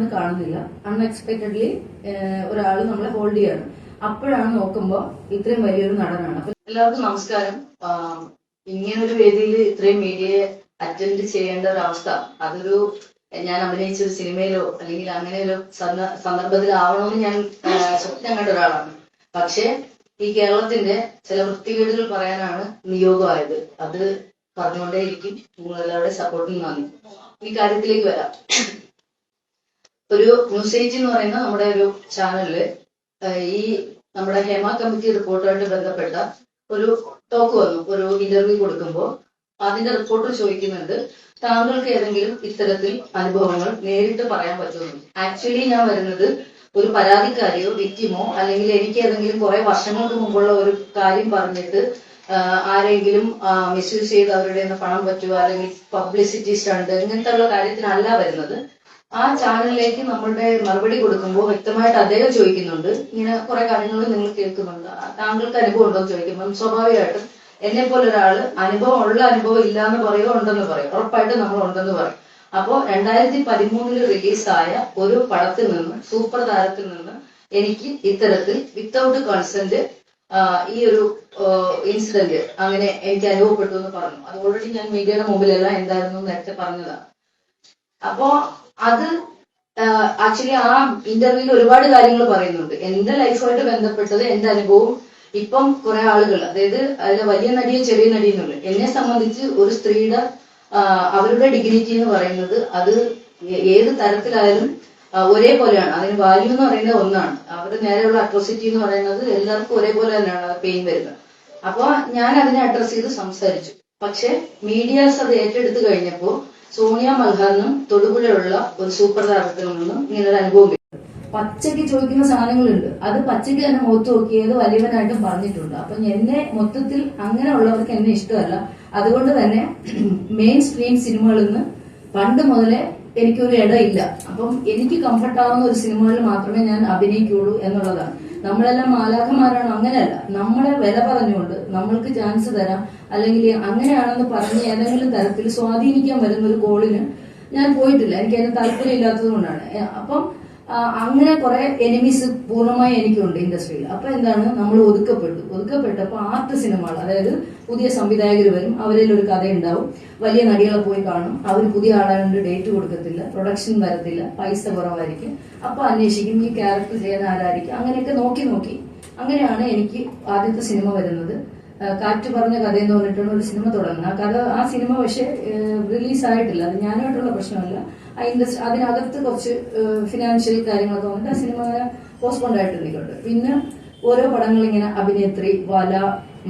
ആരാണെന്ന് കാണുന്നില്ല. അൺഎക്സ്പെക്ടഡ്ലി ഒരാൾ നമ്മളെ ഹോൾഡ് ചെയ്യാണ്. അപ്പോഴാണ് നോക്കുമ്പോൾ ഇത്രയും വലിയൊരു നടനാണ്. അപ്പൊ എല്ലാവർക്കും നമസ്കാരം. ഇങ്ങനൊരു വേദിയിൽ ഇത്രയും മീഡിയയെ അറ്റൻഡ് ചെയ്യേണ്ട ഒരു അവസ്ഥ. അതൊരു ഞാൻ അഭിനയിച്ച ഒരു സിനിമയിലോ അല്ലെങ്കിൽ അങ്ങനെ ഒരു സന്ദ- സന്ദർഭത്തിലാവണമെന്ന് ഞാൻ സ്വപ്നം കണ്ട ഒരാളാണ്. പക്ഷേ ഈ കേരളത്തിന്റെ ചില വൃത്തികേടുകൾ പറയാനാണ് നിയോഗമായത്. അത് പറഞ്ഞുകൊണ്ടേയിരിക്കും. നിങ്ങളെല്ലാവരുടെ സപ്പോർട്ടിന് നന്ദി. ഈ കാര്യത്തിലേക്ക് വരാം. ഒരു ന്യൂസ് എന്ന് പറയുന്ന നമ്മുടെ ഒരു ചാനലിൽ ഈ നമ്മുടെ ഹേമ കമ്മിറ്റി റിപ്പോർട്ടുമായിട്ട് ബന്ധപ്പെട്ട ഒരു ടോക്ക് വന്നു ഒരു ഇന്റർവ്യൂ കൊടുക്കുമ്പോൾ അതിന്റെ റിപ്പോർട്ടർ ചോദിക്കുന്നുണ്ട് താങ്കൾക്ക് ഏതെങ്കിലും ഇത്തരത്തിൽ അനുഭവങ്ങൾ നേരിട്ട് പറയാൻ പറ്റുമോ ആക്ച്വലി ഞാൻ വരുന്നത് ഒരു പരാതിക്കാരിയോ വിക്റ്റിമോ അല്ലെങ്കിൽ എനിക്ക് ഏതെങ്കിലും കുറെ വർഷങ്ങൾക്ക് മുമ്പുള്ള ഒരു കാര്യം പറഞ്ഞിട്ട് ആരെങ്കിലും മിസ്യൂസ് ചെയ്ത് അവരുടെ പണം പറ്റുക അല്ലെങ്കിൽ പബ്ലിസിറ്റി സ്റ്റണ്ട് ഇങ്ങനത്തെ ഉള്ള കാര്യത്തിനല്ല വരുന്നത്. ആ ചാനലിലേക്ക് നമ്മളുടെ മറുപടി കൊടുക്കുമ്പോൾ വ്യക്തമായിട്ട് അദ്ദേഹം ചോദിക്കുന്നുണ്ട്. ഇങ്ങനെ കുറെ കാര്യങ്ങൾ നിങ്ങൾ കേൾക്കുന്നുണ്ട്. താങ്കൾക്ക് അനുഭവം ഉണ്ടോ എന്ന് ചോദിക്കുമ്പോൾ സ്വാഭാവികമായിട്ടും എന്നെ പോലെ ഒരാൾ അനുഭവം ഉള്ള അനുഭവം ഇല്ല എന്ന് പറയുമോ ഉണ്ടെന്ന് പറയും. ഉറപ്പായിട്ടും നമ്മൾ ഉണ്ടെന്ന് പറയും. അപ്പോ രണ്ടായിരത്തി പതിമൂന്നിൽ റിലീസായ ഒരു പടത്തിൽ നിന്ന് സൂപ്പർ താരത്തിൽ നിന്ന് എനിക്ക് ഇത്തരത്തിൽ വിത്തൗട്ട് കൺസെന്റ് ഈ ഒരു ഇൻസിഡന്റ് അങ്ങനെ എനിക്ക് അനുഭവപ്പെട്ടു എന്ന് പറഞ്ഞു. അത് ഓൾറെഡി ഞാൻ മീഡിയയുടെ മുമ്പിലെല്ലാം എന്തായിരുന്നു നേരത്തെ പറഞ്ഞതാണ്. അപ്പോ അത് ആക്ച്വലി ആ ഇന്റർവ്യൂവിൽ ഒരുപാട് കാര്യങ്ങൾ പറയുന്നുണ്ട്. എന്റെ ലൈഫുമായിട്ട് ബന്ധപ്പെട്ടത് എന്റെ അനുഭവം ഇപ്പം കുറെ ആളുകൾ അതായത് അതിലെ വലിയ നടിയും ചെറിയ നടിയും എന്നുള്ളത് എന്നെ സംബന്ധിച്ച് ഒരു സ്ത്രീയുടെ അവരുടെ ഡിഗ്നിറ്റി എന്ന് പറയുന്നത് അത് ഏത് തരത്തിലായാലും ഒരേപോലെയാണ്. അതിന് വാല്യൂ എന്ന് പറയുന്നത് ഒന്നാണ്. അവരുടെ നേരെയുള്ള അട്രോസിറ്റി എന്ന് പറയുന്നത് എല്ലാവർക്കും ഒരേപോലെ തന്നെയാണ് പെയിൻ വരുന്നത്. അപ്പൊ ഞാൻ അതിനെ അഡ്രസ് ചെയ്ത് സംസാരിച്ചു. പക്ഷെ മീഡിയാസ് അത് ഏറ്റെടുത്ത് കഴിഞ്ഞപ്പോൾ സോണിയ മൽഹാറിനും തൊടുപുഴയുള്ള ഒരു സൂപ്പർ താരത്തിൽ നിന്നും ഇങ്ങനെ ഒരു അനുഭവം പച്ചയ്ക്ക് ചോദിക്കുന്ന സാധനങ്ങളുണ്ട്. അത് പച്ചയ്ക്ക് തന്നെ മുഖത്ത് നോക്കിയത് വലിയവനായിട്ടും പറഞ്ഞിട്ടുണ്ട്. അപ്പൊ എന്നെ മൊത്തത്തിൽ അങ്ങനെ ഉള്ളവർക്ക് എന്നെ ഇഷ്ടമല്ല. അതുകൊണ്ട് തന്നെ മെയിൻ സ്ട്രീം സിനിമകളിൽ നിന്ന് പണ്ട് മുതലേ എനിക്കൊരു ഇടയില്ല. അപ്പം എനിക്ക് കംഫർട്ട് ആവുന്ന ഒരു സിനിമകളിൽ മാത്രമേ ഞാൻ അഭിനയിക്കുള്ളൂ എന്നുള്ളതാണ്. നമ്മളെല്ലാം മാലാഖമാരാണ് അങ്ങനെയല്ല. നമ്മളെ വില പറഞ്ഞുകൊണ്ട് നമ്മൾക്ക് ചാൻസ് തരാം. അല്ലെങ്കിൽ അങ്ങനെയാണെന്ന് പറഞ്ഞ് ഏതെങ്കിലും തരത്തിൽ സ്വാധീനിക്കാൻ വരുന്ന ഒരു കോളിന് ഞാൻ പോയിട്ടില്ല. എനിക്ക് അതിന് താല്പര്യം ഇല്ലാത്തത് കൊണ്ടാണ് അപ്പം അങ്ങനെ കുറെ എനിമീസ് പൂർണമായി എനിക്കുണ്ട് ഇൻഡസ്ട്രിയിൽ. അപ്പൊ എന്താണ്? നമ്മൾ ഒതുക്കപ്പെട്ടു. ഒതുക്കപ്പെട്ടപ്പോൾ ആർട്ട് സിനിമകൾ അതായത് പുതിയ സംവിധായകർ വരും അവരിൽ ഒരു കഥ ഉണ്ടാവും വലിയ നടികളെ പോയി കാണും. അവർ പുതിയ ആളുകൊണ്ട് ഡേറ്റ് കൊടുക്കത്തില്ല. പ്രൊഡക്ഷൻ വരത്തില്ല. പൈസ കുറവായിരിക്കും. അപ്പൊ അന്വേഷിക്കും ഈ ക്യാരക്ടർ ചെയ്യുന്ന ആരായിരിക്കും അങ്ങനെയൊക്കെ നോക്കി നോക്കി. അങ്ങനെയാണ് എനിക്ക് ആദ്യത്തെ സിനിമ വരുന്നത്. കാറ്റ് പറഞ്ഞ കഥ എന്ന് പറഞ്ഞിട്ടാണ് ഒരു സിനിമ തുടങ്ങുന്നത്. ആ കഥ ആ സിനിമ പക്ഷെ റിലീസായിട്ടില്ല. അത് ഞാനായിട്ടുള്ള പ്രശ്നമല്ല. ആ ഇൻഡസ്ട്രി അതിനകത്ത് കുറച്ച് ഫിനാൻഷ്യൽ കാര്യങ്ങളൊക്കെ വന്നിട്ട് ആ സിനിമ പോസ്റ്റ്പോണ്ട് ആയിട്ട് നിൽക്കുന്നുണ്ട് പിന്നെ ഓരോ പടങ്ങൾ ഇങ്ങനെ അഭിനേത്രി വല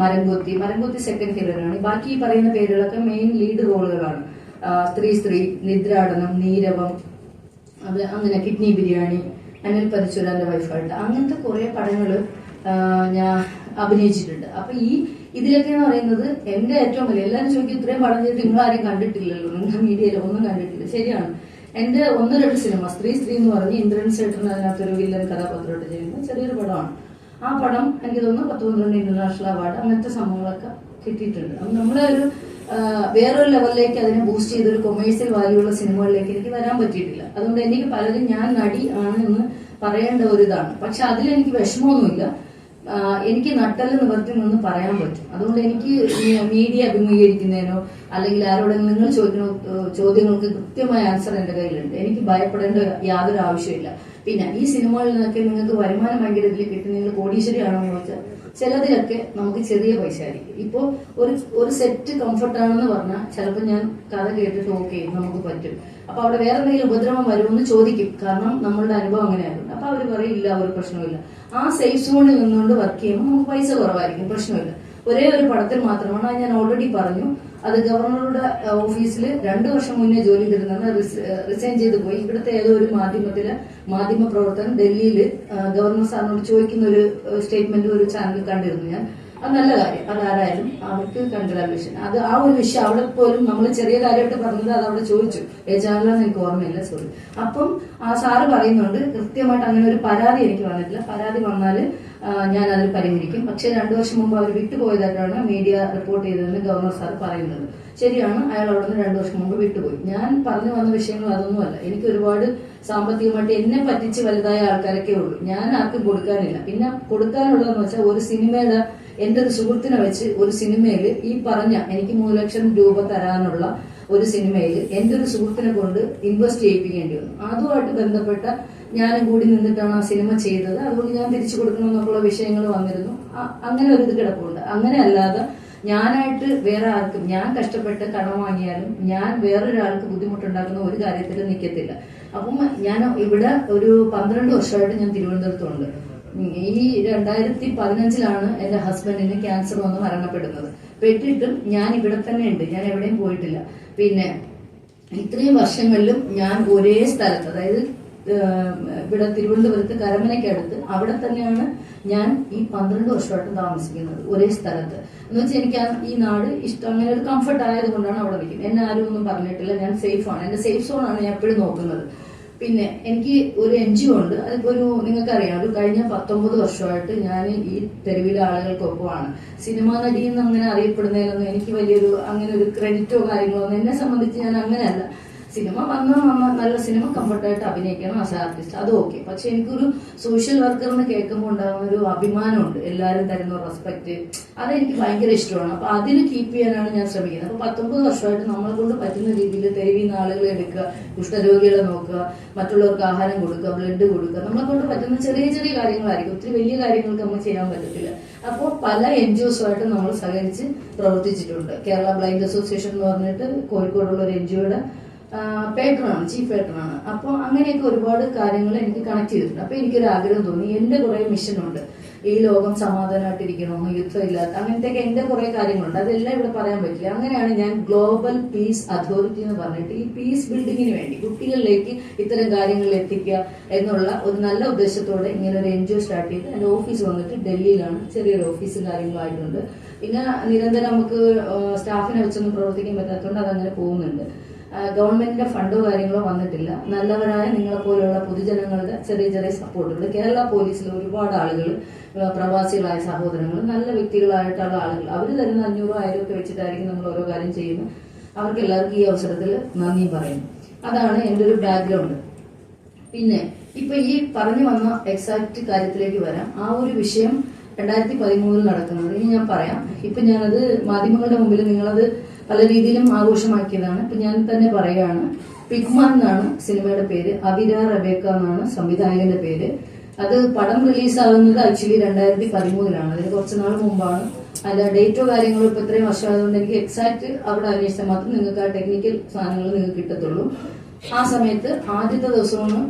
മരംകൊത്തി മരംകൊത്തി സെക്കൻഡ് ഹീറോയിനാണ് ബാക്കി ഈ പറയുന്ന പേരുകളൊക്കെ മെയിൻ ലീഡ് റോളുകളാണ് സ്ത്രീ സ്ത്രീ നിദ്രാടനം നീരവം അത് അങ്ങനെ കിഡ്നി ബിരിയാണി അനിൽ പരിച്ചുരാന്റെ വൈഫായിട്ട് അങ്ങനത്തെ കുറെ പടങ്ങൾ ഞാൻ അഭിനയിച്ചിട്ടുണ്ട്. അപ്പൊ ഈ ഇതിലൊക്കെ എന്ന് പറയുന്നത് എന്റെ ഏറ്റവും വലിയ. എല്ലാവരും ചോദിക്കും ഇത്രയും പടം ചെയ്തിട്ട് നിങ്ങൾ ആരും കണ്ടിട്ടില്ലല്ലോ? നിങ്ങൾ മീഡിയയിൽ ഒന്നും കണ്ടിട്ടില്ല. ശരിയാണ്. എന്റെ ഒന്ന് രണ്ട് സിനിമ സ്ത്രീ സ്ത്രീ എന്ന് പറഞ്ഞ് ഇന്ദ്രൻ ശേട്ടൻ അതിനകത്തൊരു വില്ലൻ കഥാപാത്രമായിട്ട് ചെയ്യുന്ന ചെറിയൊരു പടമാണ്. ആ പടം എനിക്ക് തോന്നുന്നു പത്ത് പന്ത്രണ്ട് ഇന്റർനാഷണൽ അവാർഡ് അങ്ങനത്തെ സംഭവങ്ങളൊക്കെ കിട്ടിയിട്ടുണ്ട്. അപ്പം നമ്മുടെ ഒരു വേറൊരു ലെവലിലേക്ക് അതിനെ ബൂസ്റ്റ് ചെയ്ത ഒരു കൊമേഴ്സ്യൽ വാല്യൂ ഉള്ള സിനിമകളിലേക്ക് എനിക്ക് വരാൻ പറ്റിയിട്ടില്ല. അതുകൊണ്ട് എനിക്ക് പലരും ഞാൻ നടി ആണ് എന്ന് പറയേണ്ട ഒരു ഇതാണ്. പക്ഷെ അതിലെനിക്ക് വിഷമമൊന്നുമില്ല. എനിക്ക് നട്ടൽ നിവർത്തി നിന്ന് പറയാൻ പറ്റും. അതുകൊണ്ട് എനിക്ക് മീഡിയ അഭിമുഖീകരിക്കുന്നതിനോ അല്ലെങ്കിൽ ആരോടെങ്കിലും നിങ്ങൾ ചോദിക്കുന്ന ചോദ്യങ്ങൾക്ക് കൃത്യമായ ആൻസർ എന്റെ കയ്യിലുണ്ട്. എനിക്ക് ഭയപ്പെടേണ്ട യാതൊരു ആവശ്യമില്ല പിന്നെ ഈ സിനിമകളിൽ നിന്നൊക്കെ നിങ്ങൾക്ക് വരുമാനം ഭയങ്കര ഇതിൽ കിട്ടി. നിങ്ങൾ കോടീശ്വരിയാണോ എന്ന് ചോദിച്ചാൽ ചിലതിലൊക്കെ നമുക്ക് ചെറിയ പൈസ ആയിരിക്കും. ഇപ്പോൾ ഒരു ഒരു സെറ്റ് കംഫർട്ടാണെന്ന് പറഞ്ഞാൽ ചിലപ്പോൾ ഞാൻ കഥ കേട്ടിട്ട് ഓക്കെ നമുക്ക് പറ്റും. അപ്പൊ അവിടെ വേറെ എന്തെങ്കിലും ഉപദ്രവം വരുമെന്ന് ചോദിക്കും. കാരണം നമ്മളുടെ അനുഭവം അങ്ങനെയായിരുന്നു അപ്പൊ അവർ പറയും ഇല്ല ഒരു പ്രശ്നമില്ല ആ സേഫ് സോണിൽ നിന്നുകൊണ്ട് വർക്ക് ചെയ്യുമ്പോൾ നമുക്ക് പൈസ കുറവായിരിക്കും. പ്രശ്നമില്ല. ഒരേ ഒരു പടത്തിൽ മാത്രമാണ് അത് ഞാൻ ഓൾറെഡി പറഞ്ഞു. അത് ഗവർണറുടെ ഓഫീസിൽ രണ്ടു വർഷം മുന്നേ ജോലി ചെയ്തിരുന്ന റിസൈൻ ചെയ്ത് പോയി. ഇവിടുത്തെ ഏതോ ഒരു മാധ്യമത്തിൽ മാധ്യമ പ്രവർത്തകൻ ഡൽഹിയിൽ ഗവർണർ സാറിനോട് ചോദിക്കുന്ന ഒരു സ്റ്റേറ്റ്മെന്റ് ഒരു ചാനൽ കണ്ടിരുന്നു ഞാൻ. അത് നല്ല കാര്യം. അതാരായാലും അവർക്ക് കൺഗ്രാജുലേഷൻ അത് ആ ഒരു വിഷയം അവിടെ പോലും നമ്മൾ ചെറിയ കാര്യമായിട്ട് പറഞ്ഞത് അത് അവിടെ ചോദിച്ചു. ഏ ചാനലാന്ന് എനിക്ക് ഓർമ്മയില്ല? സോറി അപ്പം ആ സാറ് പറയുന്നുണ്ട് കൃത്യമായിട്ട് അങ്ങനെ ഒരു പരാതി എനിക്ക് വന്നിട്ടില്ല. പരാതി വന്നാൽ ഞാൻ അതിൽ പരിഹരിക്കും. പക്ഷെ രണ്ടു വർഷം മുമ്പ് അവർ വിട്ടുപോയതായിട്ടാണ് മീഡിയ റിപ്പോർട്ട് ചെയ്തതെന്ന് ഗവർണർ സാർ പറയുന്നത്. ശരിയാണ് അയാൾ അവിടെ നിന്ന് രണ്ടു വർഷം മുമ്പ് വിട്ടുപോയി. ഞാൻ പറഞ്ഞു വന്ന വിഷയങ്ങൾ അതൊന്നുമല്ല എനിക്ക് ഒരുപാട് സാമ്പത്തികമായിട്ട് എന്നെ പറ്റിച്ച് വലുതായ ആൾക്കാരൊക്കെ ഉള്ളൂ. ഞാൻ ആർക്കും കൊടുക്കാനില്ല. പിന്നെ കൊടുക്കാനുള്ളതെന്ന് വെച്ചാൽ ഒരു സിനിമയുടെ എന്റെ ഒരു സുഹൃത്തിനെ വെച്ച് ഒരു സിനിമയിൽ ഈ പറഞ്ഞ എനിക്ക് മൂന്ന് ലക്ഷം രൂപ തരാനുള്ള ഒരു സിനിമയിൽ എന്റെ ഒരു സുഹൃത്തിനെ കൊണ്ട് ഇൻവെസ്റ്റ് ചെയ്യിപ്പിക്കേണ്ടി വന്നു. അതുമായിട്ട് ബന്ധപ്പെട്ട ഞാനും കൂടി നിന്നിട്ടാണ് ആ സിനിമ ചെയ്തത്. അതുകൊണ്ട് ഞാൻ തിരിച്ചു കൊടുക്കണം എന്നൊക്കെയുള്ള വിഷയങ്ങൾ വന്നിരുന്നു. അങ്ങനെ ഒരു ഇത് കിടപ്പുണ്ട്. അങ്ങനെ അല്ലാതെ ഞാനായിട്ട് വേറെ ആർക്കും ഞാൻ കഷ്ടപ്പെട്ട് കടം വാങ്ങിയാലും ഞാൻ വേറൊരാൾക്ക് ബുദ്ധിമുട്ടുണ്ടാക്കുന്ന ഒരു കാര്യത്തിലും നിൽക്കത്തില്ല അപ്പം ഞാൻ ഇവിടെ ഒരു പന്ത്രണ്ട് വർഷമായിട്ട് ഞാൻ തിരുവനന്തപുരത്തുണ്ട്. ഈ രണ്ടായിരത്തി പതിനഞ്ചിലാണ് എന്റെ ഹസ്ബൻഡിന് ക്യാൻസർ വന്ന് മരണപ്പെടുന്നത്. പെട്ടിട്ടും ഞാൻ ഇവിടെ തന്നെ ഉണ്ട്. ഞാൻ എവിടെയും പോയിട്ടില്ല. പിന്നെ ഇത്രയും വർഷങ്ങളിലും ഞാൻ ഒരേ സ്ഥലത്ത് അതായത് ഇവിടെ തിരുവനന്തപുരത്ത് കരമനയ്ക്കടുത്ത് അവിടെ തന്നെയാണ് ഞാൻ ഈ പന്ത്രണ്ട് വർഷമായിട്ട് താമസിക്കുന്നത് ഒരേ സ്ഥലത്ത്. എന്ന് വെച്ചാൽ എനിക്ക് ഈ നാട് ഇഷ്ടം അങ്ങനെ ഒരു കംഫർട്ട് ആയത് കൊണ്ടാണ് അവിടെ നിൽക്കുന്നത്. എന്നെ ആരും ഒന്നും പറഞ്ഞിട്ടില്ല. ഞാൻ സേഫ് ആണ്. എന്റെ സേഫ് സോണാണ് ഞാൻ എപ്പോഴും നോക്കുന്നത്. പിന്നെ എനിക്ക് ഒരു എൻ ജി ഒ ഉണ്ട്. അതിപ്പോ ഒരു നിങ്ങൾക്കറിയാം ഒരു കഴിഞ്ഞ പത്തൊമ്പത് വർഷമായിട്ട് ഞാൻ ഈ തെരുവിലെ ആളുകൾക്കൊപ്പമാണ്. സിനിമാ നടി എന്ന് അങ്ങനെ അറിയപ്പെടുന്നതിലൊന്നും എനിക്ക് വലിയൊരു അങ്ങനെ ഒരു ക്രെഡിറ്റോ കാര്യങ്ങളോ എന്നെ സംബന്ധിച്ച് ഞാൻ അങ്ങനെയല്ല. സിനിമ വന്ന നല്ല സിനിമ കംഫർട്ടായിട്ട് അഭിനയിക്കണം ആസ് ആർട്ടിസ്റ്റ് അത് ഓക്കെ പക്ഷെ എനിക്കൊരു സോഷ്യൽ വർക്കർ എന്ന് കേൾക്കുമ്പോൾ ഉണ്ടാകുന്ന ഒരു അഭിമാനമുണ്ട്. എല്ലാവരും തരുന്ന റെസ്പെക്ട് അതെനിക്ക് ഭയങ്കര ഇഷ്ടമാണ്. അപ്പൊ അതിന് കീപ്പ് ചെയ്യാനാണ് ഞാൻ ശ്രമിക്കുന്നത്. അപ്പൊ പത്തൊമ്പത് വർഷമായിട്ട് നമ്മളെ കൊണ്ട് പറ്റുന്ന രീതിയിൽ തെരുവിൽ നിന്ന് ആളുകളെ എടുക്കുക കുഷ്ഠരോഗികളെ നോക്കുക മറ്റുള്ളവർക്ക് ആഹാരം കൊടുക്കുക ബ്ലഡ് കൊടുക്കുക. നമ്മളെ കൊണ്ട് പറ്റുന്ന ചെറിയ ചെറിയ കാര്യങ്ങളായിരിക്കും. ഒത്തിരി വലിയ കാര്യങ്ങൾക്ക് നമുക്ക് ചെയ്യാൻ പറ്റത്തില്ല. അപ്പോൾ പല എൻ ജി ഒസുമായിട്ട് നമ്മൾ സഹകരിച്ച് പ്രവർത്തിച്ചിട്ടുണ്ട്. കേരള ബ്ലൈൻഡ് അസോസിയേഷൻ എന്ന് പറഞ്ഞിട്ട് കോഴിക്കോടുള്ള ഒരു എൻ ജി പേട്ടറാണ് ചീഫ് പേട്ടറാണ് അപ്പോൾ അങ്ങനെയൊക്കെ ഒരുപാട് കാര്യങ്ങൾ എനിക്ക് കണക്ട് ചെയ്തിട്ടുണ്ട്. അപ്പോൾ എനിക്കൊരു ആഗ്രഹം തോന്നി. എന്റെ കുറെ മിഷനുണ്ട് ഈ ലോകം സമാധാനമായിട്ടിരിക്കണോ? യുദ്ധമില്ലാത്ത അങ്ങനത്തെയൊക്കെ എന്റെ കുറേ കാര്യങ്ങളുണ്ട്. അതെല്ലാം ഇവിടെ പറയാൻ പറ്റില്ല. അങ്ങനെയാണ് ഞാൻ ഗ്ലോബൽ പീസ് അതോറിറ്റി എന്ന് പറഞ്ഞിട്ട് ഈ പീസ് ബിൽഡിങ്ങിന് വേണ്ടി കുട്ടികളിലേക്ക് ഇത്തരം കാര്യങ്ങൾ എത്തിക്കുക എന്നുള്ള ഒരു നല്ല ഉദ്ദേശത്തോടെ ഇങ്ങനെ ഒരു എൻ ജി ഒ സ്റ്റാർട്ട് ചെയ്ത് എന്റെ ഓഫീസ് വന്നിട്ട് ഡൽഹിയിലാണ്. ചെറിയൊരു ഓഫീസും കാര്യങ്ങളായിട്ടുണ്ട് പിന്നെ നിരന്തരം നമുക്ക് സ്റ്റാഫിനെ വെച്ചൊന്നും പ്രവർത്തിക്കാൻ പറ്റാത്തതുകൊണ്ട് അതങ്ങനെ പോകുന്നുണ്ട്. ഗവൺമെന്റിന്റെ ഫണ്ടോ കാര്യങ്ങളോ വന്നിട്ടില്ല. നല്ലവരായ നിങ്ങളെ പോലെയുള്ള പൊതുജനങ്ങളുടെ ചെറിയ ചെറിയ സപ്പോർട്ടുകൾ കേരള പോലീസിൽ ഒരുപാട് ആളുകൾ പ്രവാസികളായ സഹോദരങ്ങൾ നല്ല വ്യക്തികളായിട്ടുള്ള ആളുകൾ അവർ തരുന്ന അഞ്ഞൂറോ ആയിരം ഒക്കെ വെച്ചിട്ടായിരിക്കും നമ്മൾ ഓരോ കാര്യം ചെയ്യുന്നത്. അവർക്ക് എല്ലാവർക്കും ഈ അവസരത്തിൽ നന്ദി പറയുന്നു. അതാണ് എന്റെ ഒരു ബാക്ക്ഗ്രൗണ്ട് പിന്നെ ഇപ്പൊ ഈ പറഞ്ഞു വന്ന എക്സാക്ട് കാര്യത്തിലേക്ക് വരാം. ആ ഒരു വിഷയം രണ്ടായിരത്തി പതിമൂന്നിൽ നടക്കുന്നത്. ഇനി ഞാൻ പറയാം. ഇപ്പൊ ഞാനത് മാധ്യമങ്ങളുടെ മുമ്പിൽ നിങ്ങളത് പല രീതിയിലും ആഘോഷമാക്കിയതാണ്. ഇപ്പൊ ഞാൻ തന്നെ പറയുകയാണ് പിഗ്മാൻ എന്നാണ് സിനിമയുടെ പേര് അവിര റബേക്ക എന്നാണ് സംവിധായകന്റെ പേര്. അത് പടം റിലീസാകുന്നത് ആക്ച്വലി രണ്ടായിരത്തി പതിമൂന്നിലാണ് അതിന് കുറച്ച് നാൾ മുമ്പാണ്. അതിന്റെ ഡേറ്റോ കാര്യങ്ങളോ ഇപ്പൊ ഇത്രയും വർഷമായതുകൊണ്ട് എനിക്ക് എക്സാക്ട് അവിടെ അന്വേഷിച്ചാൽ മാത്രം നിങ്ങൾക്ക് ആ ടെക്നിക്കൽ സാധനങ്ങൾ നിങ്ങൾക്ക് കിട്ടത്തുള്ളൂ. ആ സമയത്ത് ആദ്യത്തെ ദിവസമാണ്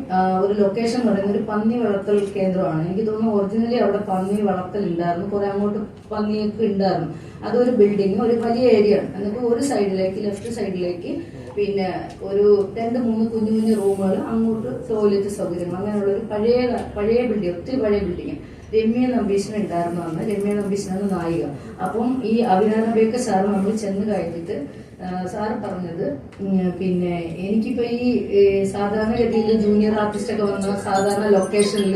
ഒരു ലൊക്കേഷൻ പറയുന്ന ഒരു പന്നി വളർത്തൽ കേന്ദ്രമാണ്. എനിക്ക് തോന്നുന്നു ഒറിജിനലി അവിടെ പന്നി വളർത്തൽ ഉണ്ടായിരുന്നു. കുറെ അങ്ങോട്ട് പന്നിയൊക്കെ ഉണ്ടായിരുന്നു. അതൊരു ബിൽഡിംഗ് ഒരു വലിയ ഏരിയ ആണ്. എന്നിട്ട് ഒരു സൈഡിലേക്ക് ലെഫ്റ്റ് സൈഡിലേക്ക് പിന്നെ ഒരു രണ്ട് മൂന്ന് കുഞ്ഞു കുഞ്ഞു റൂമുകൾ അങ്ങോട്ട് ടോയ്ലറ്റ് സൗകര്യങ്ങൾ അങ്ങനെയുള്ള ഒരു പഴയ പഴയ ബിൽഡിംഗ് ഒത്തിരി പഴയ ബിൽഡിംഗ് രമ്യ നമ്പീശൻ ഉണ്ടായിരുന്നു അന്ന്. രമ്യ നമ്പീശനാണ് നായിക. അപ്പം ഈ അഭിനാനബേക്ക് സാർ നമ്മൾ ചെന്ന് കഴിഞ്ഞിട്ട് സാർ പറഞ്ഞത് പിന്നെ എനിക്കിപ്പോ ഈ സാധാരണ സാധാരണഗതിയിൽ ജൂനിയർ ആർട്ടിസ്റ്റ് ഒക്കെ വന്ന സാധാരണ ലൊക്കേഷനിൽ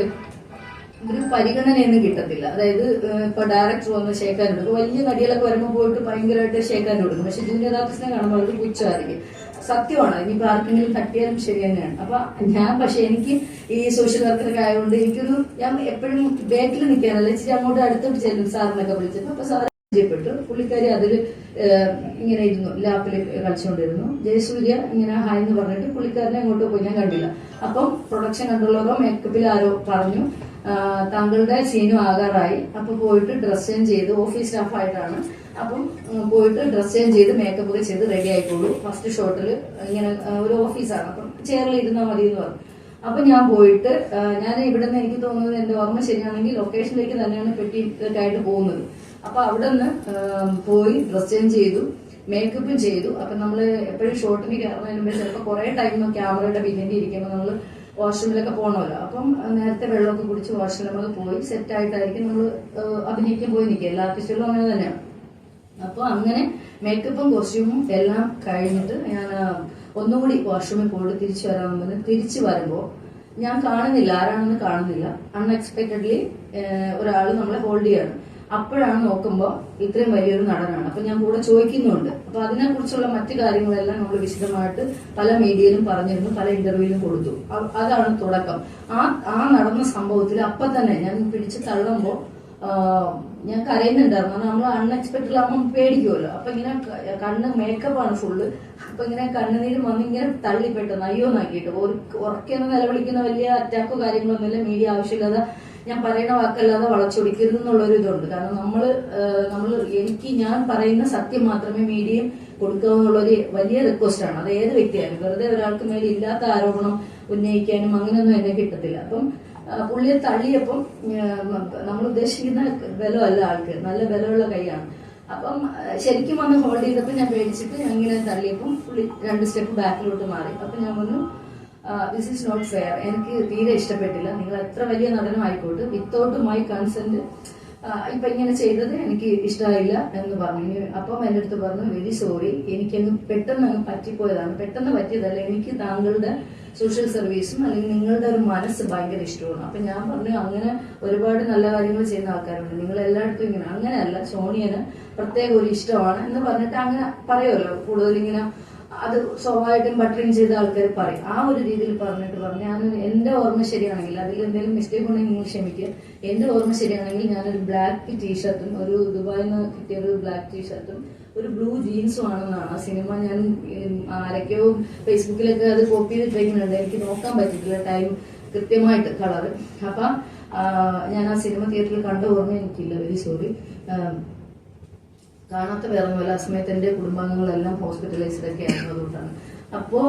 ഒരു പരിഗണനയൊന്നും കിട്ടത്തില്ല. അതായത് ഇപ്പൊ ഡയറക്ടർ വന്ന് ഷേക്കാൻ കൊടുക്കും. വലിയ നടികളൊക്കെ വരുമ്പോൾ പോയിട്ട് ഭയങ്കരമായിട്ട് ഷേക്കാൻ കൊടുക്കും. പക്ഷെ ജൂനിയർ ആർട്ടിസ്റ്റിനെ കാണുമ്പോൾ അവർക്ക് പുച്ഛമായിരിക്കും. സത്യമാണ്. ഇനിയിപ്പോ ആർക്കെങ്കിലും തട്ടിയാലും ശരി തന്നെയാണ്. അപ്പൊ ഞാൻ പക്ഷെ എനിക്ക് ഈ സോഷ്യൽ വർക്കറൊക്കെ ആയതുകൊണ്ട് എനിക്കൊന്നും ഞാൻ എപ്പോഴും ബാക്കിൽ നിൽക്കാനല്ല ഇച്ചിരി അങ്ങോട്ട് അടുത്തോട്ട് ചെല്ലും സാറിനൊക്കെ വിളിച്ചപ്പോൾ അപ്പൊ സാറ് പരിചയപ്പെട്ടു. പുള്ളിക്കാരി അതിൽ ഇങ്ങനെ ഇരുന്നു. ലാപ്പിൽ കളിച്ചുകൊണ്ടിരുന്നു ജയസൂര്യ ഇങ്ങനെ ഹായ് എന്ന് പറഞ്ഞിട്ട് പുള്ളിക്കാരനെ അങ്ങോട്ട് പോയി. ഞാൻ കണ്ടില്ല. അപ്പം പ്രൊഡക്ഷൻ കണ്ടുള്ളവരോ മേക്കപ്പിൽ ആരോ പറഞ്ഞു. താങ്കളുടെ ചീനും ആകാറായി. അപ്പൊ പോയിട്ട് ഡ്രസ് ചേഞ്ച് ചെയ്ത് ഓഫീസ് സ്റ്റാഫായിട്ടാണ് അപ്പം പോയിട്ട് ഡ്രസ് ചേഞ്ച് ചെയ്ത് മേക്കപ്പ് ഒക്കെ ചെയ്ത് റെഡി ആയിക്കോളൂ. ഫസ്റ്റ് ഷോട്ടിൽ ഇങ്ങനെ ഒരു ഓഫീസാണ് അപ്പം ചെയറിൽ ഇരുന്നാൽ മതി എന്ന് പറഞ്ഞു. അപ്പൊ ഞാൻ പോയിട്ട് ഞാൻ ഇവിടെ നിന്ന് എനിക്ക് തോന്നുന്നത് എന്റെ ഓർമ്മ ശരിയാണെങ്കിൽ ലൊക്കേഷനിലേക്ക് തന്നെയാണ് പെട്ടി ഒക്കെ ആയിട്ട് പോകുന്നത്. അപ്പൊ അവിടെ നിന്ന് പോയി ഡ്രസ് ചേഞ്ച് ചെയ്തു മേക്കപ്പും ചെയ്തു. അപ്പൊ നമ്മൾ എപ്പോഴും ഷോട്ടിന് കയറുന്നതിന് മുമ്പ് ചിലപ്പോൾ കുറെ ടൈം ക്യാമറയുടെ പിന്നിൽ ഇരിക്കുമ്പോൾ നമ്മൾ വാഷ്റൂമിലൊക്കെ പോകണമല്ലോ അപ്പം നേരത്തെ വെള്ളമൊക്കെ കുടിച്ച് വാഷ്റൂമിലൊക്കെ പോയി സെറ്റ് ആയിട്ടായിരിക്കും നമ്മൾ അഭിനയിക്കാൻ പോയി നിൽക്കുക. എല്ലാ ആർട്ടിസ്റ്റുകളും അങ്ങനെ തന്നെയാണ്. അപ്പൊ അങ്ങനെ മേക്കപ്പും കോസ്റ്റ്യൂമും എല്ലാം കഴിഞ്ഞിട്ട് ഞാൻ ഒന്നും ഒന്നുകൂടി വാഷ്റൂമിൽ പോയിട്ട് തിരിച്ചു വരാൻ തിരിച്ചു വരുമ്പോൾ ഞാൻ കാണുന്നില്ല. ആരാണെന്ന് കാണുന്നില്ല. അൺഎക്സ്പെക്ടഡ്ലി ഒരാൾ നമ്മളെ ഹോൾഡ് ചെയ്യാണ്. അപ്പോഴാണ് നോക്കുമ്പോൾ ഇത്രയും വലിയൊരു നടനാണ്. അപ്പൊ ഞാൻ കൂടെ ചോദിക്കുന്നുണ്ട്. അപ്പൊ അതിനെക്കുറിച്ചുള്ള മറ്റു കാര്യങ്ങളെല്ലാം നമ്മൾ വിശദമായിട്ട് പല മീഡിയയിലും പറഞ്ഞിരുന്നു പല ഇന്റർവ്യൂവിലും കൊടുത്തു. അതാണ് തുടക്കം. ആ ആ നടന്ന സംഭവത്തിൽ അപ്പൊ തന്നെ ഞാൻ പിടിച്ച് തള്ളുമ്പോൾ ഞാൻ കരയുന്നുണ്ടായിരുന്നു. നമ്മൾ അൺഎക്സ്പെക്ടഡ് ആകുമ്പോൾ പേടിക്കുമല്ലോ അപ്പൊ ഇങ്ങനെ കണ്ണ് മേക്കപ്പ് ആണ് ഫുള്ള് അപ്പൊ ഇങ്ങനെ കണ്ണുനീര് വന്ന് ഇങ്ങനെ തള്ളി പെട്ടെന്ന് അയ്യോ ഉറക്കെന്ന് നിലവിളിക്കുന്ന വലിയ അറ്റാക്കോ കാര്യങ്ങളൊന്നുമില്ല. മീഡിയ ആവശ്യമില്ലാതെ ഞാൻ പറയുന്ന വാക്കല്ലാതെ വളച്ചൊടിക്കരുത് എന്നുള്ളൊരു ഇതുണ്ട് കാരണം നമ്മൾ നമ്മൾ എനിക്ക് ഞാൻ പറയുന്ന സത്യം മാത്രമേ മീഡിയയും കൊടുക്കുക എന്നുള്ളൊരു വലിയ റിക്വസ്റ്റ് ആണ് അത് ഏത് വ്യക്തിയായാലും. വെറുതെ ഒരാൾക്ക് മേലെ ഇല്ലാത്ത ആരോപണം ഉന്നയിക്കാനും അങ്ങനെയൊന്നും എന്നെ കിട്ടത്തില്ല. അപ്പം പുള്ളിയെ തള്ളിയപ്പം നമ്മൾ ഉദ്ദേശിക്കുന്ന ബലമല്ല ആൾക്ക്. നല്ല ബലമുള്ള കൈയാണ്. അപ്പം ശരിക്കും വന്ന് ഹോൾഡ് ചെയ്തപ്പോൾ ഞാൻ പേടിച്ചിട്ട് ഞാൻ ഇങ്ങനെ തള്ളിയപ്പം പുള്ളി രണ്ട് സ്റ്റെപ്പ് ബാക്കിലോട്ട് മാറി. അപ്പം ഞാൻ പറഞ്ഞു ദിസ് ഈസ് നോട്ട് ഫെയർ എനിക്ക് തീരെ ഇഷ്ടപ്പെട്ടില്ല. നിങ്ങൾ എത്ര വലിയ നടനും ആയിക്കോട്ടെ വിത്തൗട്ട് മൈ കൺസെന്റ് ഇപ്പൊ ഇങ്ങനെ ചെയ്തത് എനിക്ക് ഇഷ്ടമായില്ല എന്ന് പറഞ്ഞു. അപ്പം എന്റെ അടുത്ത് പറഞ്ഞു വെരി സോറി എനിക്കങ്ങ് പെട്ടെന്ന് അങ്ങ് പറ്റിപ്പോയതാണ്. പെട്ടെന്ന് പറ്റിയതല്ല. എനിക്ക് താങ്കളുടെ സോഷ്യൽ സർവീസും അല്ലെങ്കിൽ നിങ്ങളുടെ ഒരു മനസ്സ് ഭയങ്കര ഇഷ്ടമാണ്. അപ്പൊ ഞാൻ പറഞ്ഞു അങ്ങനെ ഒരുപാട് നല്ല കാര്യങ്ങൾ ചെയ്യുന്ന ആൾക്കാരുണ്ട്. നിങ്ങൾ എല്ലായിടത്തും ഇങ്ങനെ. അങ്ങനെയല്ല സോണിയന് പ്രത്യേക ഒരു ഇഷ്ടമാണ് എന്ന് പറഞ്ഞിട്ട് അങ്ങനെ പറയുമല്ലോ. കൂടുതൽ ഇങ്ങനെ അത് സ്വാഭാവികം ബട്ടറിങ് ചെയ്ത ആൾക്കാർ പറയും. ആ ഒരു രീതിയിൽ പറഞ്ഞിട്ട് പറഞ്ഞു. ഞാൻ എന്റെ ഓർമ്മ ശരിയാണെങ്കിൽ അതിൽ എന്തെങ്കിലും മിസ്റ്റേക്ക് ഉണ്ടെങ്കിൽ നിങ്ങൾ ക്ഷമിക്കുക. എന്റെ ഓർമ്മ ശരിയാണെങ്കിൽ ഞാനൊരു ബ്ലാക്ക് ടീഷർട്ടും ഒരു ദുബായിൽ നിന്ന് കിട്ടിയ ഒരു ബ്ലാക്ക് ടീഷർട്ടും ഒരു ബ്ലൂ ജീൻസും ആണെന്നാണ്. ആ സിനിമ ഞാൻ ആരൊക്കെയോ ഫേസ്ബുക്കിലൊക്കെ അത് കോപ്പി ചെയ്തിട്ടേക്കുന്നുണ്ട് എനിക്ക് നോക്കാൻ പറ്റിയിട്ടില്ല ടൈം കൃത്യമായിട്ട് കളർ അപ്പൊ ഞാൻ ആ സിനിമ തിയേറ്ററിൽ കണ്ട ഓർമ്മ എനിക്കില്ല. വെരി സോറി കാണാത്ത വേറെ പോലെ ആ സമയത്ത് എന്റെ കുടുംബാംഗങ്ങളെല്ലാം ഹോസ്പിറ്റലൈസ്ഡ് ഒക്കെ ആയിരുന്നു അതുകൊണ്ടാണ്. അപ്പോ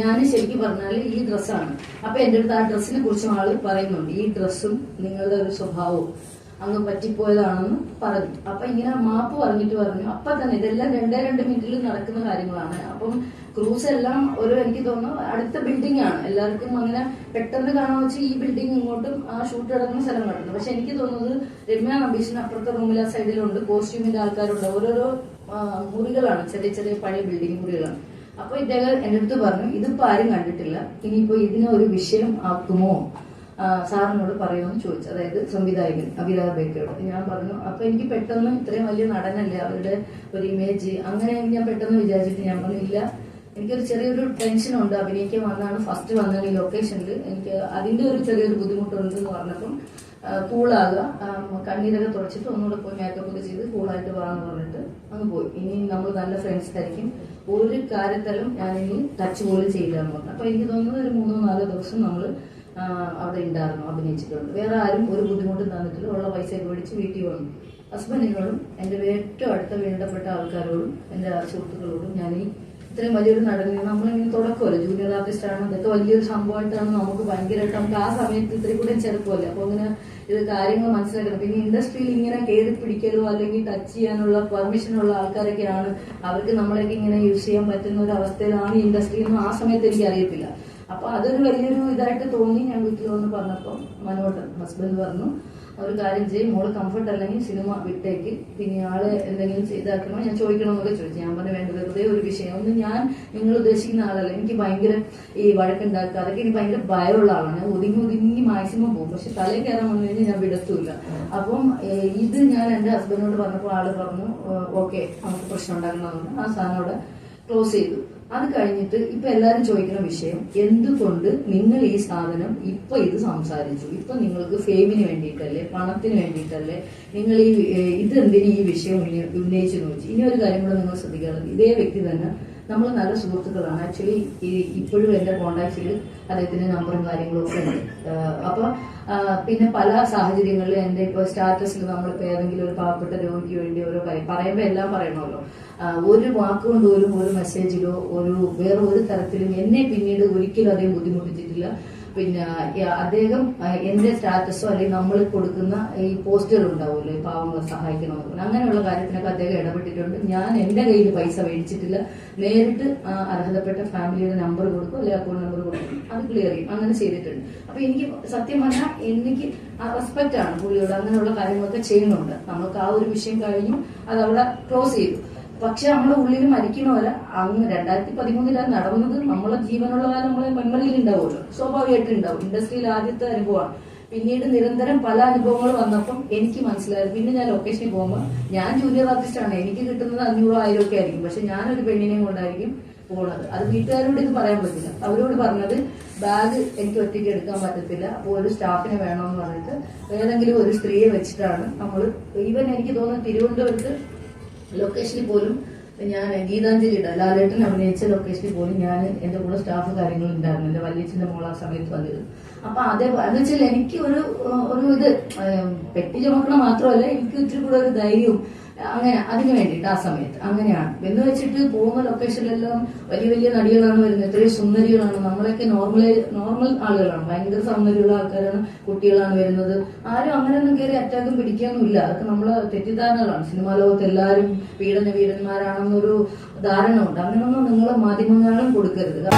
ഞാൻ ശരിക്കും പറഞ്ഞാൽ ഈ ഡ്രസ്സാണ് അപ്പൊ എന്റെ അടുത്ത് ആ ഡ്രസ്സിനെ കുറിച്ചും ആൾ പറയുന്നുണ്ട്. ഈ ഡ്രസ്സും നിങ്ങളുടെ ഒരു സ്വഭാവവും അങ്ങ് പറ്റിപ്പോയതാണെന്ന് പറഞ്ഞു. അപ്പൊ ഇങ്ങനെ മാപ്പ് പറഞ്ഞിട്ട് പറഞ്ഞു. അപ്പൊ തന്നെ ഇതെല്ലാം രണ്ടേ രണ്ട് മിനിറ്റിൽ നടക്കുന്ന കാര്യങ്ങളാണ്. അപ്പം ക്രൂസ് എല്ലാം ഒരു എനിക്ക് തോന്നുന്നു അടുത്ത ബിൽഡിംഗ് ആണ്. എല്ലാവർക്കും അങ്ങനെ പെട്ടെന്ന് കാണാൻ വെച്ച് ഈ ബിൽഡിംഗ് ഇങ്ങോട്ടും ആ ഷൂട്ട് നടക്കുന്ന സ്ഥലം കണ്ടു പക്ഷെ എനിക്ക് തോന്നുന്നത് രമ്യ നമ്പീഷിന് അപ്പുറത്തെ റൂമിൽ ആ സൈഡിലുണ്ട്. കോസ്റ്റ്യൂമിന്റെ ആൾക്കാരുണ്ട്. ഓരോരോ മുറികളാണ്. ചെറിയ ചെറിയ പഴയ ബിൽഡിംഗ് മുറികളാണ്. അപ്പൊ ഇദ്ദേഹം എന്റെ അടുത്ത് പറഞ്ഞു ഇതിപ്പോ ആരും കണ്ടിട്ടില്ല. ഇനിയിപ്പോ ഇതിനെ ഒരു വിഷയം ആക്കുമോ? സാറിനോട് പറയുമെന്ന് ചോദിച്ചു. അതായത് സംവിധായകൻ അഭിരാജ് ബേക്കയോട് ഞാൻ പറഞ്ഞു അപ്പൊ എനിക്ക് പെട്ടെന്ന് ഇത്രയും വലിയ നടനല്ലേ? അവരുടെ ഒരു ഇമേജ് അങ്ങനെ ഞാൻ പെട്ടെന്ന് വിചാരിച്ചിട്ട് ഞാൻ പറഞ്ഞു ഇല്ല. എനിക്കൊരു ചെറിയൊരു ടെൻഷനുണ്ട് അഭിനയിക്കാൻ വന്നാണ് ഫസ്റ്റ് വന്നത് ഈ ലൊക്കേഷനിൽ എനിക്ക് അതിന്റെ ഒരു ചെറിയൊരു ബുദ്ധിമുട്ടുണ്ട് എന്ന് പറഞ്ഞപ്പം കൂളാകുക കണ്ണീരൊക്കെ തുടച്ചിട്ട് ഒന്നുകൂടെ പോയി മേക്കപ്പ് ഒക്കെ ചെയ്ത് കൂളായിട്ട് വാന്ന് പറഞ്ഞിട്ട് അങ്ങ് പോയി. ഇനി നമ്മൾ നല്ല ഫ്രണ്ട്സ് ആയിരിക്കും. ഒരു കാര്യത്തിലും ഞാൻ ഇനി ടച്ച് പോലും ചെയ്യില്ല എന്ന് പറഞ്ഞു. അപ്പൊ എനിക്ക് തോന്നുന്നത് ഒരു മൂന്നോ നാലോ ദിവസം നമ്മൾ അവിടെ ഉണ്ടായിരുന്നു അഭിനയിച്ചിട്ടുണ്ട്. വേറെ ആരും ഒരു ബുദ്ധിമുട്ടും തന്നിട്ടില്ല. ഉള്ള പൈസ മേടിച്ച് വീട്ടിൽ വന്നു. ഹസ്ബൻഡിനോടും എന്റെ ഏറ്റവും അടുത്ത വേണ്ടപ്പെട്ട ആൾക്കാരോടും എന്റെ സുഹൃത്തുക്കളോടും ഞാൻ ഈ ഇത്രയും വലിയൊരു നടനെ നമ്മളിങ്ങനെ തുടക്കമല്ലോ? ജൂനിയർ ആർട്ടിസ്റ്റ് ആണ്. ഇതൊക്കെ വലിയൊരു സംഭവമായിട്ടാണ് നമുക്ക് ഭയങ്കരമായിട്ട് നമുക്ക് ആ സമയത്ത് ഇത്രയും കൂടെ ചെറുപ്പമല്ലേ? അപ്പോൾ ഇങ്ങനെ ഇത് കാര്യങ്ങൾ മനസ്സിലാക്കണം. പിന്നെ ഇൻഡസ്ട്രിയിൽ ഇങ്ങനെ കയറി പിടിക്കലോ അല്ലെങ്കിൽ ടച്ച് ചെയ്യാനുള്ള പെർമിഷനുള്ള ആൾക്കാരൊക്കെയാണ്. അവർക്ക് നമ്മളെയൊക്കെ ഇങ്ങനെ യൂസ് ചെയ്യാൻ പറ്റുന്ന ഒരു അവസ്ഥയിലാണ് ഇൻഡസ്ട്രി എന്നും ആ സമയത്ത് എനിക്ക് അറിയത്തില്ല. അപ്പൊ അതൊരു വലിയൊരു ഇതായിട്ട് തോന്നി ഞാൻ വീട്ടിൽ വന്ന് പറഞ്ഞപ്പോൾ മനോട്ടൻ ഹസ്ബൻഡ് പറഞ്ഞു ഒരു കാര്യം ചെയ്യും മോൾ കംഫർട്ട് അല്ലെങ്കിൽ സിനിമ വിട്ടേക്ക്. പിന്നെ ആൾ എന്തെങ്കിലും ചെയ്താക്കണോ? ഞാൻ ചോദിക്കണമെന്നൊക്കെ ചോദിച്ചു. ഞാൻ പറഞ്ഞു വേണ്ട വെറുതെ ഒരു വിഷയം. ഒന്ന് ഞാൻ നിങ്ങൾ ഉദ്ദേശിക്കുന്ന ആളല്ല. എനിക്ക് ഭയങ്കര ഈ വഴക്കുണ്ടാക്കുക. അതൊക്കെ എനിക്ക് ഭയങ്കര ഭയമുള്ള ആളാണ് ഞാൻ ഒതുങ്ങി ഒതുങ്ങി മാക്സിമം പോകും. പക്ഷെ തലയിൽ കയറാൻ വന്നു കഴിഞ്ഞാൽ ഞാൻ വിടത്തൂല്ല അപ്പം ഇത് ഞാൻ എന്റെ ഹസ്ബൻഡിനോട് പറഞ്ഞപ്പോൾ ആൾ പറഞ്ഞു ഓക്കെ നമുക്ക് പ്രശ്നം ഉണ്ടാക്കണമെന്ന് ആ സാധനം അവിടെ ക്ലോസ് ചെയ്തു. അത് കഴിഞ്ഞിട്ട് ഇപ്പൊ എല്ലാരും ചോദിക്കുന്ന വിഷയം എന്തുകൊണ്ട് നിങ്ങൾ ഈ സാധനം ഇപ്പൊ ഇത് സംസാരിച്ചു? ഇപ്പൊ നിങ്ങൾക്ക് ഫെയിമിന് വേണ്ടിയിട്ടല്ലേ പണത്തിന് വേണ്ടിയിട്ടല്ലേ നിങ്ങൾ ഈ ഇത് ഇതെന്തിന് ഈ വിഷയം ഉന്ന- ഉന്നയിച്ചു നോക്കി ഇനി ഒരു കാര്യം കൂടെ നിങ്ങൾ ശ്രദ്ധിക്കാറുണ്ട് ഇതേ വ്യക്തി തന്നെ നമ്മൾ നല്ല സുഹൃത്തുക്കളാണ്. ആക്ച്വലി ഇപ്പോഴും എന്റെ കോണ്ടാക്ടിൽ അദ്ദേഹത്തിന്റെ നമ്പറും കാര്യങ്ങളും ഒക്കെ ഉണ്ട്. അപ്പോൾ അപ്പൊ പിന്നെ പല സാഹചര്യങ്ങളിലും എന്റെ ഇപ്പൊ സ്റ്റാറ്റസിൽ നമ്മളിപ്പോ ഏതെങ്കിലും ഒരു പാവപ്പെട്ട രോഗിക്ക് വേണ്ടി ഓരോ കാര്യം പറയുമ്പോൾ എല്ലാം പറയണമല്ലോ. ഒരു വാക്കുകൊണ്ട് പോലും ഒരു മെസ്സേജിലോ ഒരു വേറെ ഒരു തരത്തിലും എന്നെ പിന്നീട് ഒരിക്കലും അദ്ദേഹം ബുദ്ധിമുട്ടിച്ചിട്ടില്ല. പിന്നെ അദ്ദേഹം എന്റെ സ്റ്റാറ്റസോ അല്ലെങ്കിൽ നമ്മൾ കൊടുക്കുന്ന ഈ പോസ്റ്റർ ഉണ്ടാവുമല്ലോ പാവങ്ങളെ സഹായിക്കണമെന്ന് പറഞ്ഞു. അങ്ങനെയുള്ള കാര്യത്തിനൊക്കെ അദ്ദേഹം ഇടപെട്ടിട്ടുണ്ട്. ഞാൻ എന്റെ കയ്യിൽ പൈസ മേടിച്ചിട്ടില്ല. നേരിട്ട് അർഹതപ്പെട്ട ഫാമിലിയുടെ നമ്പർ കൊടുക്കും അല്ലെങ്കിൽ അക്കൗണ്ട് നമ്പർ കൊടുക്കും. അത് ക്ലിയർ ചെയ്യും. അങ്ങനെ ചെയ്തിട്ടുണ്ട്. അപ്പൊ എനിക്ക് സത്യം പറഞ്ഞാൽ എനിക്ക് റെസ്പെക്റ്റ് ആണ് പുള്ളിയോട്. അങ്ങനെയുള്ള കാര്യങ്ങളൊക്കെ ചെയ്യുന്നുണ്ട്. നമുക്ക് ആ ഒരു വിഷയം കഴിഞ്ഞു. അത് അവിടെ ക്ലോസ് ചെയ്തു. പക്ഷെ നമ്മുടെ ഉള്ളിൽ മരിക്കണ പോലെ അന്ന് രണ്ടായിരത്തി പതിമൂന്നിലാണ് നടന്നത് നമ്മളെ ജീവനുള്ള കാലം നമ്മളെ മെമ്മറിയിൽ ഉണ്ടാവുമല്ലോ. സ്വാഭാവികമായിട്ട് ഉണ്ടാവും. ഇൻഡസ്ട്രിയിൽ ആദ്യത്തെ അനുഭവമാണ്. പിന്നീട് നിരന്തരം പല അനുഭവങ്ങൾ വന്നപ്പം എനിക്ക് മനസ്സിലായത് പിന്നെ ഞാൻ ലൊക്കേഷനിൽ പോകുമ്പോൾ ഞാൻ ജൂനിയർ ആർട്ടിസ്റ്റ് ആണ്. എനിക്ക് കിട്ടുന്നത് അഞ്ഞൂറോ ആയിരം ഒക്കെ ആയിരിക്കും. പക്ഷെ ഞാനൊരു പെണ്ണിനെയും കൊണ്ടായിരിക്കും പോണത് അത് വീട്ടുകാരോട് ഇത് പറയാൻ പറ്റില്ല. അവരോട് പറഞ്ഞത് ബാഗ് എനിക്ക് ഒറ്റയ്ക്ക് എടുക്കാൻ പറ്റത്തില്ല. അപ്പോൾ ഒരു സ്റ്റാഫിനെ വേണമെന്ന് പറഞ്ഞിട്ട് ഏതെങ്കിലും ഒരു സ്ത്രീയെ വെച്ചിട്ടാണ് നമ്മൾ ഈവൻ എനിക്ക് തോന്നുന്നു തിരുവനന്തപുരത്ത് ലൊക്കേഷനിൽ പോലും ഞാൻ ഗീതാഞ്ജലി ഇടാം ലാലേട്ടൻ അഭിനയിച്ച ലൊക്കേഷനിൽ പോലും ഞാൻ എന്റെ കൂടെ സ്റ്റാഫ് കാര്യങ്ങളും ഉണ്ടായിരുന്നു. എന്റെ വല്യച്ഛന്റെ മോൾ ആ സമയത്ത് വന്നിരുന്നു. അപ്പൊ അതേ എന്ന് വെച്ചാൽ എനിക്ക് ഒരു ഒരു ഇത് പെട്ടി ചുമക്കണ മാത്രമല്ല എനിക്ക് ഇത്തിരി കൂടെ ഒരു ധൈര്യവും അങ്ങനെ അതിന് വേണ്ടിയിട്ട് ആ സമയത്ത് അങ്ങനെയാണ്. എന്ന് വെച്ചിട്ട് പോകുന്ന ലൊക്കേഷനിലെല്ലാം വലിയ വലിയ നടികളാണ് വരുന്നത്. എത്രയും സുന്ദരികളാണ്. നമ്മളൊക്കെ നോർമൽ നോർമൽ ആളുകളാണ്. ഭയങ്കര സൗന്ദര്യമുള്ള ആൾക്കാരാണ് കുട്ടികളാണ് വരുന്നത്. ആരും അങ്ങനെ ഒന്നും കയറി അറ്റാക്കും പിടിക്കാനൊന്നുമില്ല. അതൊക്കെ നമ്മളെ തെറ്റിദ്ധാരണകളാണ്. സിനിമാ ലോകത്ത് എല്ലാവരും പീഡന വീരന്മാരാണെന്നൊരു ധാരണ ഉണ്ട്. അങ്ങനെയൊന്നും നിങ്ങൾ മാധ്യമങ്ങളും കൊടുക്കരുത്.